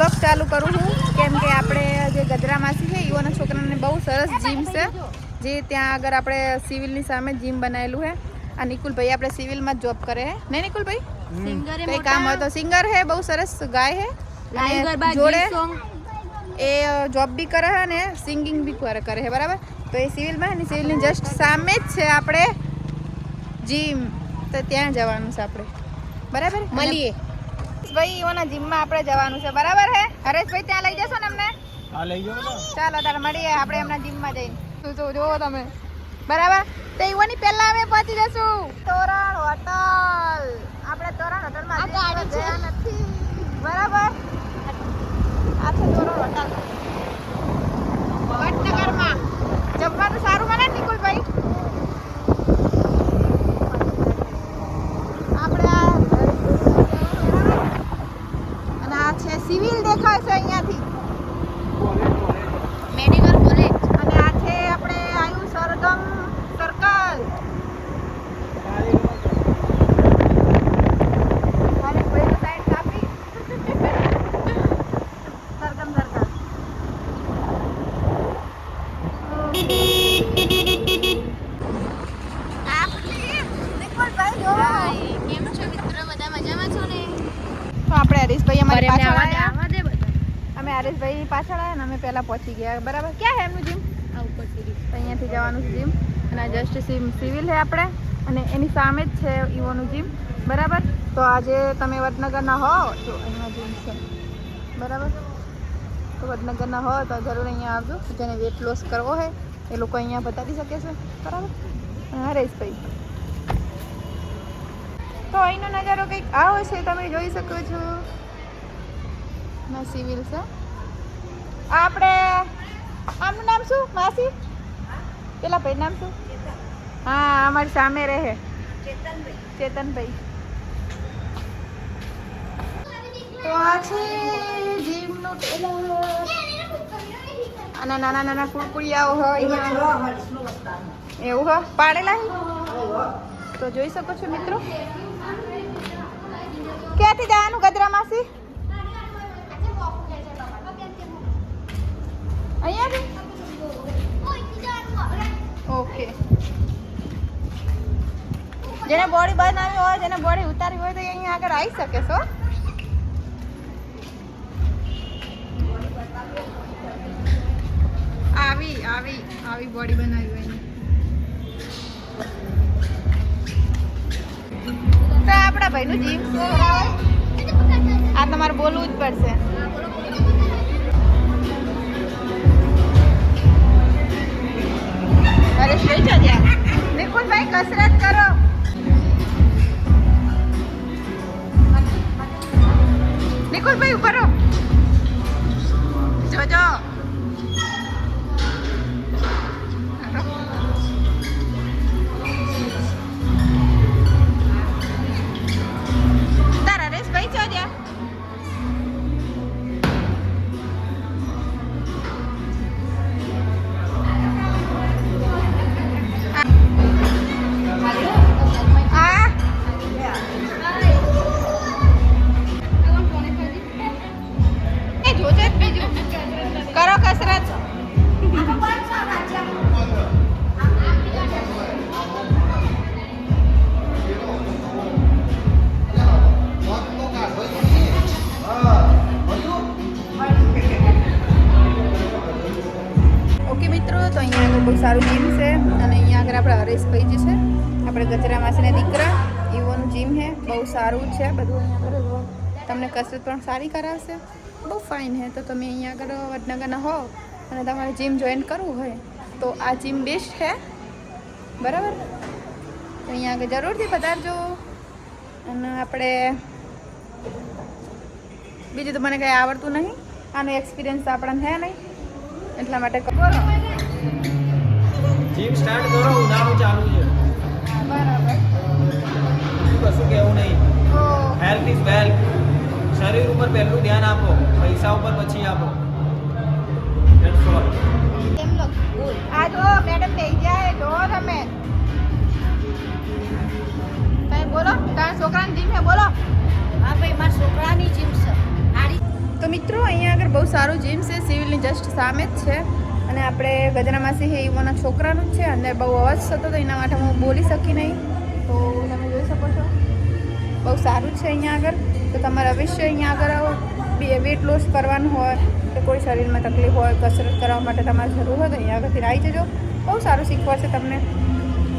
Blog ચાલુ કરું છું કેમ કે આપણે જે ગજરા માસી છે યુવાના છોકરાને બહુ સરસ જીમ છે. જે ત્યાં આગળ આપણે સિવિલની સામે જીમ બનાવેલું છે આ નિકુલભાઈ આપણે સિવિલમાં જ જોબ કરે હે. નહીં નિકુલભાઈ કઈ કામ હોય તો સિંગર હે બહુ સરસ ગાય હે. લાઈવ જોડે એ જોબ બી કરે છે અને સિંગિંગ બી કરે કરે છે બરાબર? તો એ સિવિલમાં છે ને સિવિલની જસ્ટ સામે જ છે આપણે જીમ તો ત્યાં જવાનું છે આપણે. બરાબર? મળીએ. ભાઈ એઓના જીમમાં આપણે જવાનું છે. બરાબર હે? હરેશભાઈ ત્યાં લઈ જશો ને અમને? હા લઈ જાઓ ચાલો તારે મળીએ આપણે એમના જીમમાં જઈને. શું શું જોવો તમે. બરાબર? તો એવાની પહેલા અમે પહોંચી જશું. તોરણ હોટલ. આપણે તોરણ હોટલમાં આ ગાડી છે. ગયા નથી. બરાબર? આ છે તોરણ હોટલ. વડનગરમાં. જમવાનું સારું મળે નિકુલભાઈ આપણે આ અને આ છે સિવિલ દેખાય છે અહીંયાથી મેડિકલ કોલેજ અને આ છે આપણે આયુ સરગમ સર્કલ અરે કોઈ તો સાઈડ કાપી સરગમ સર્કલ કેમ છો મિત્રો? બધા મજામાં છો ને? તો આપણે હરીશભાઈ અમારી પાછળ આવ્યા. અમે હરીશભાઈ પાછળ આવ્યા ને અમે પહેલા પહોંચી ગયા. બરાબર? ક્યાં છે એમનું જીમ આ ઉપર તો અહીંયાથી જવાનું છે જીમ અને જસ્ટ જસ્ટ સિવિલ છે આપણે. અને એની સામે જ છે ઈવોનું જીમ બરાબર? તો આજે તમે વડનગરના હો. તો અહીંયા જીમ છે. બરાબર? તો વડનગરના હો તો જરૂર અહીંયા આવજો. જેને વેટ લોસ કરવો હોય એ લોકો અહીંયા બતાવી શકે છે. બરાબર? હા હરેશભાઈ. તો અહીંનો નજારો કંઈક આવો છે તમે જોઈ શકો છો. ના સિવિલ છે આપણે આમનું નામ શું માસી? પેલા ભાઈ નામ શું? હા અમારી સામે રહે. ચેતનભાઈ. તો આ છે જીમનું અને નાના નાના કુરકુરિયાઓ હોય એવું હો. પાડેલા? તો જોઈ શકો છો મિત્રો. ક્યાંથી જવાનું ગદરા માસી? ઓકે. જેને બોડી બનાવી હોય, જેને બોડી ઉતારવી હોય તો અહીંયા આગળ આવી શકે છો આવી આવી આવી બોડી બનાવી હોય. તો આપણા ભાઈનું જીમ છે તમારે બોલવું જ પડશે. અરે શું છે ત્યાં? નિકુલભાઈ કસરત કરો. નિકુલભાઈ ઉપર જોજો. તારા હરેશભાઈ છો ત્યાં? સારું જીમ છે અને અહીંયા આગળ આપણા હરેશભાઈ જે છે, આપણે ગજરા માસીના દીકરા એવોનું જીમ છે, બહુ સારું છે બધું અહીંયા આગળ. તમને કસરત પણ સારી કરાવશે. બહુ ફાઇન છે. તો તમે અહીંયા આગળ વડનગરના હો અને તમારે જીમ જોઈન કરવું હોય, તો આ જીમ બેસ્ટ છે. બરાબર? તો અહીંયા આગળ જરૂરથી પધારજો. અને આપણે બીજું તો મને કંઈ આવડતું નહીં. આનો એક્સપિરિયન્સ આપણને છે નહીં. એટલા માટે બોલો જીમ સ્ટાર્ટ કરો ઉનાળો ચાલુ છે. બરાબર. કશું કહેવું નહીં. હેલ્થ ઇઝ વેલ્થ શરીર ઉપર પહેલું ધ્યાન આપો પૈસા ઉપર પછી આપો. ધેટ્સ ઓલ આ જો મેડમ લઈ જાય જો તમે. તમે બોલો. તારા છોકરાની જીમ છે બોલો. હા ભાઈ મારા છોકરાની જીમ છે. તો મિત્રો અહીંયા આગળ બહુ સારું જીમ છે સિવિલની જસ્ટ સામે જ છે. અને આપણે ગજરામાસી હે એવાના છોકરાનું જ છે. અને બહુ અવાજ થતો હતો, એના માટે હું બોલી શકી નહીં. તો તમે જોઈ શકો છો. બહુ સારું છે અહીંયા આગળ. તો તમારે અવશ્ય અહીંયા આગળ આવો. વેટ લોસ કરવાનું હોય કે કોઈ શરીરમાં તકલીફ હોય, કસરત કરવા માટે તમારે જરૂર હોય તો અહીંયા આગળથી આવી જજો. બહુ સારું શીખવાડશે તમને.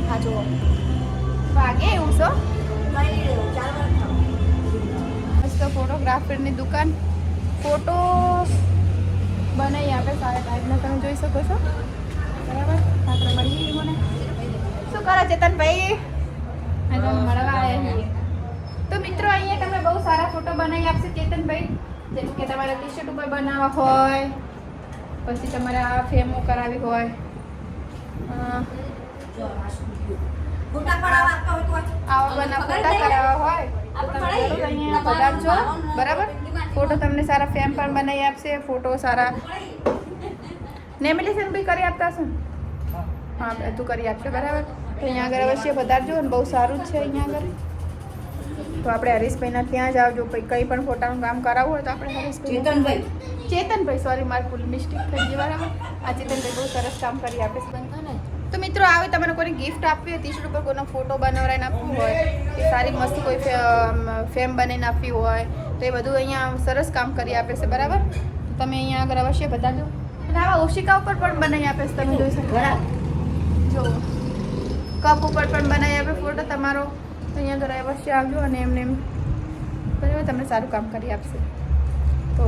હા, જુઓ. વાગે, એવું છો? મસ્ત ફોટોગ્રાફરની દુકાન. ફોટો આપે તમે જોઈ શકો છો. બરાબર? આપણે મળીએ મને શું કરો ચેતનભાઈ? તો મિત્રો અહીંયા તમે બહુ સારા ફોટો બનાવી આપશે ચેતનભાઈ. જેમ કે તમારે ટી શર્ટ ઉપર બનાવવા હોય પછી તમારે આ ફેમો કરાવી હોય. અ, આવા બના ફોટા કરાવવા હોય તો અહીંયા પધારજો બરાબર? ફોટો તમને સારા ફેમ પણ બનાવી આપશે ફોટો સારા. નેમિલેશન બી કરી આપતા હશે? ને હા બધું કરી આપશે બરાબર? તો અહીંયા આગળ અવશ્ય પધારજો ને બહુ સારું જ છે અહીંયા આગળ. તો આપણે હરીશભાઈના ત્યાં જ આવજો ભાઈ કંઈ પણ ફોટાનું કામ કરાવવું હોય તો આપણે હરીશભાઈ ચેતનભાઈ. ચેતનભાઈ સોરી મારી ફૂલ મિસ્ટેક થઈ ગઈ બરાબર? આ ચેતનભાઈ બહુ સરસ કામ કરી આપે છે. તો મિત્રો આવે તમારે કોઈને ગિફ્ટ આપવી હોય શર્ટ ઉપર કોઈનો ફોટો બનાવરાઈને આપવું હોય કે સારી મસ્ત કોઈ ફેમ બનાવીને આપવી હોય તો એ બધું અહીંયા સરસ કામ કરી આપે છે બરાબર? તો તમે અહીંયા આગળ અવશ્ય બતાવજો અને આવા ઓશિકા ઉપર પણ બનાવી આપે છે તમે જોઈ શકો. જો કપ ઉપર પણ બનાવી આપે ફોટો તમારો. તો અહીંયા ઘરે અવશ્ય આવજો અને એમને એમ તમને સારું કામ કરી આપશે. તો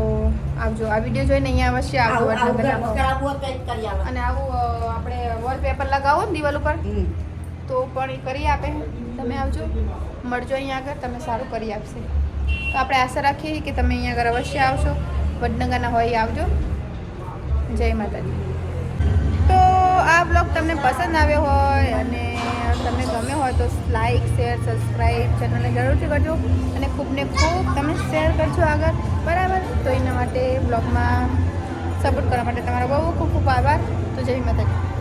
આવજો આ વીડિયો જોઈને અહીંયા અવશ્ય આવજો. અને આવું આપણે વોલપેપર લગાવો ને દિવાલ ઉપર. તો પણ એ કરી આપે. તમે આવજો. મળજો અહીંયા આગળ તમે સારું કરી આપશે. તો આપણે આશા રાખીએ કે તમે અહીંયા આગળ અવશ્ય આવશો. વડનગરના હોય આવજો. જય માતાજી. તો આ બ્લોગ તમને પસંદ આવ્યો હોય અને તમને ગમ્યો હોય તો લાઇક શેર સબસ્ક્રાઈબ ચેનલને જરૂરથી કરજો અને ખૂબ ને ખૂબ તમે શેર કરજો આગળ. બરાબર? તો એના માટે બ્લોગમાં સપોર્ટ કરવા માટે તમારો બહુ ખૂબ ખૂબ આભાર. તો જય માતાજી.